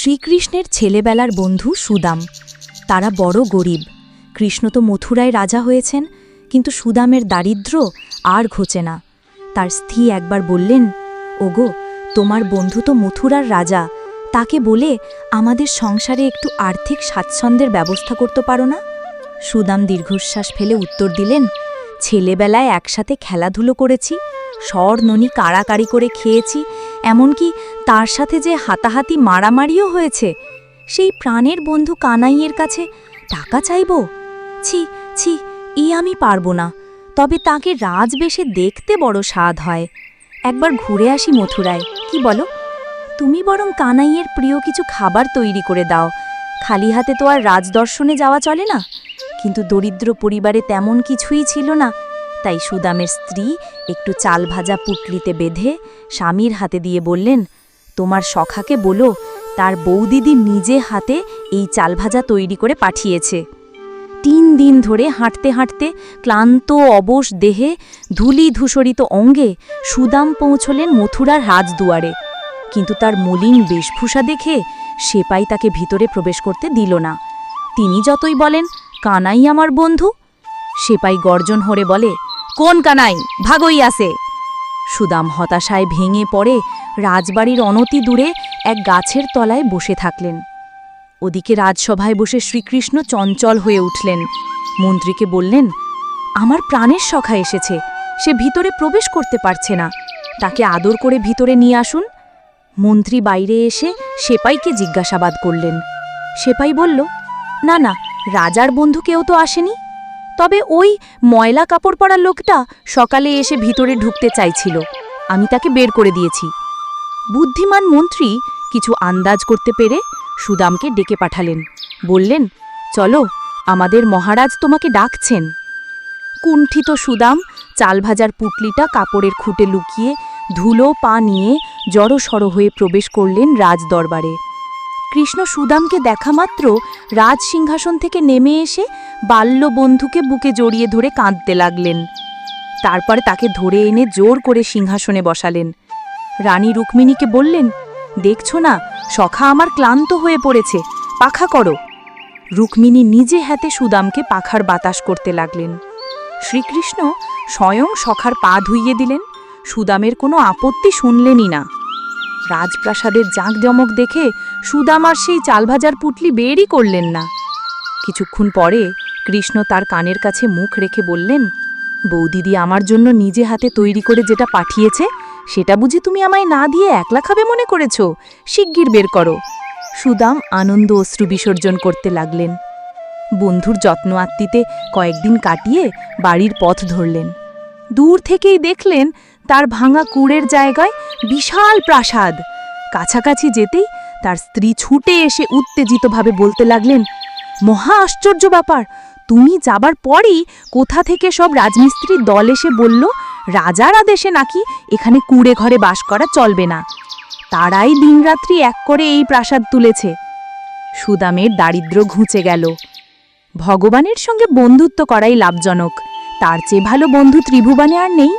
শ্রীকৃষ্ণের ছেলেবেলার বন্ধু সুদাম। তারা বড় গরিব। কৃষ্ণ তো মথুরায় রাজা হয়েছেন, কিন্তু সুদামের দারিদ্র আর ঘোচে না। তার স্ত্রী একবার বললেন, ওগো, তোমার বন্ধু তো মথুরার রাজা। তাকে বলে আমাদের সংসারে একটু আর্থিক স্বাচ্ছন্দ্যের ব্যবস্থা করতে পারো না? সুদাম দীর্ঘশ্বাস ফেলে উত্তর দিলেন, ছেলেবেলায় একসাথে খেলাধুলো করেছি স্বর ননি কাড়াকাড়ি করে খেয়েছি এমনকি তার সাথে যে হাতাহাতি মারামারিও হয়েছে, সেই প্রাণের বন্ধু কানাইয়ের কাছে টাকা চাইব? ছি ছি, ই আমি পারব না। তবে তাকে রাজবেশে দেখতে বড় স্বাদ হয়। একবার ঘুরে আসি মথুরায়। কি বলো? তুমি বরং কানাইয়ের প্রিয় কিছু খাবার তৈরি করে দাও। খালি হাতে তো আর রাজদর্শনে যাওয়া চলে না। কিন্তু দরিদ্র পরিবারে তেমন কিছুই ছিল না। তাই সুদামের স্ত্রী একটু চাল ভাজা পুটলিতে বেঁধে স্বামীর হাতে দিয়ে বললেন, তোমার সখাকে বলো, তার বৌদিদি নিজে হাতে এই চাল ভাজা তৈরি করে পাঠিয়েছে। তিন দিন ধরে হাঁটতে হাঁটতে ক্লান্ত, অবশ দেহে ধুলি ধূসরিত অঙ্গে সুদাম পৌঁছলেন মথুরার রাজদুয়ারে। কিন্তু তার মলিন বেশভূষা দেখে সেপাই তাকে ভিতরে প্রবেশ করতে দিল না। তিনি যতই বলেন, কানাই আমার বন্ধু? সেপাই গর্জন হরে বলে কোন কানাই? ভাগই আছে। সুদাম হতাশায় ভেঙে পড়ে রাজবাড়ির অনতি দূরে এক গাছের তলায় বসে থাকলেন। ওদিকে রাজসভায় বসে শ্রীকৃষ্ণ চঞ্চল হয়ে উঠলেন। মন্ত্রীকে বললেন, আমার প্রাণের সখা এসেছে। সে ভিতরে প্রবেশ করতে পারছে না। তাকে আদর করে ভিতরে নিয়ে আসুন। মন্ত্রী বাইরে এসে সেপাইকে জিজ্ঞাসাবাদ করলেন। সেপাই বলল, না না, রাজার বন্ধু কেউ তো আসেনি? তবে ওই ময়লা কাপড় পরা লোকটা সকালে এসে ভিতরে ঢুকতে চাইছিল। আমি তাকে বের করে দিয়েছি। বুদ্ধিমান মন্ত্রী কিছু আন্দাজ করতে পেরে সুদামকে ডেকে পাঠালেন। বললেন, চলো, আমাদের মহারাজ তোমাকে ডাকছেন। কুণ্ঠিত সুদাম চাল ভাজার পুটলিটা কাপড়ের খুঁটে লুকিয়ে ধুলো পা নিয়ে জড়সড় হয়ে প্রবেশ করলেন রাজদরবারে। কৃষ্ণ সুদামকে দেখা মাত্র রাজ সিংহাসন থেকে নেমে এসে বাল্য বন্ধুকে বুকে জড়িয়ে ধরে কাঁদতে লাগলেন। তারপরে তাকে ধরে এনে জোর করে সিংহাসনে বসালেন। রানী রুক্মিণীকে বললেন, দেখছ না, সখা আমার ক্লান্ত হয়ে পড়েছে, পাখা করো। রুক্মিণী নিজে হাতে সুদামকে পাখার বাতাস করতে লাগলেন। শ্রীকৃষ্ণ স্বয়ং সখার পা ধুইয়ে দিলেন, সুদামের কোনো আপত্তি শুনলেনই না। রাজপ্রাসাদের জাঁকজমক দেখে সুদাম আর সেই চালভাজার পুটলি বেরই করলেন না। কিছুক্ষণ পরে কৃষ্ণ তার কানের কাছে মুখ রেখে বললেন, বৌদিদি আমার জন্য নিজে হাতে তৈরি করে যেটা পাঠিয়েছে, সেটা বুঝি তুমি আমায় না দিয়ে একলা খাবে মনে করেছ? শিগগির বের করো। সুদাম আনন্দ অশ্রু বিসর্জন করতে লাগলেন। বন্ধুর যত্ন আত্মিতে কয়েকদিন কাটিয়ে বাড়ির পথ ধরলেন। দূর থেকেই দেখলেন তার ভাঙা কুড়ের জায়গায় বিশাল প্রাসাদ। কাছাকাছি যেতেই তার স্ত্রী ছুটে এসে উত্তেজিতভাবে বলতে লাগলেন, মহা আশ্চর্য ব্যাপার, তুমি যাবার পরই কোথা থেকে সব রাজমিস্ত্রির দল এসে বলল, রাজার আদেশে নাকি এখানে কুড়ে ঘরে বাস করা চলবে না। তারাই দিনরাত্রি এক করে এই প্রাসাদ তুলেছে। সুদামের দারিদ্র ঘুচে গেল। ভগবানের সঙ্গে বন্ধুত্ব করাই লাভজনক। তার চেয়ে ভালো বন্ধু ত্রিভুবনে আর নেই।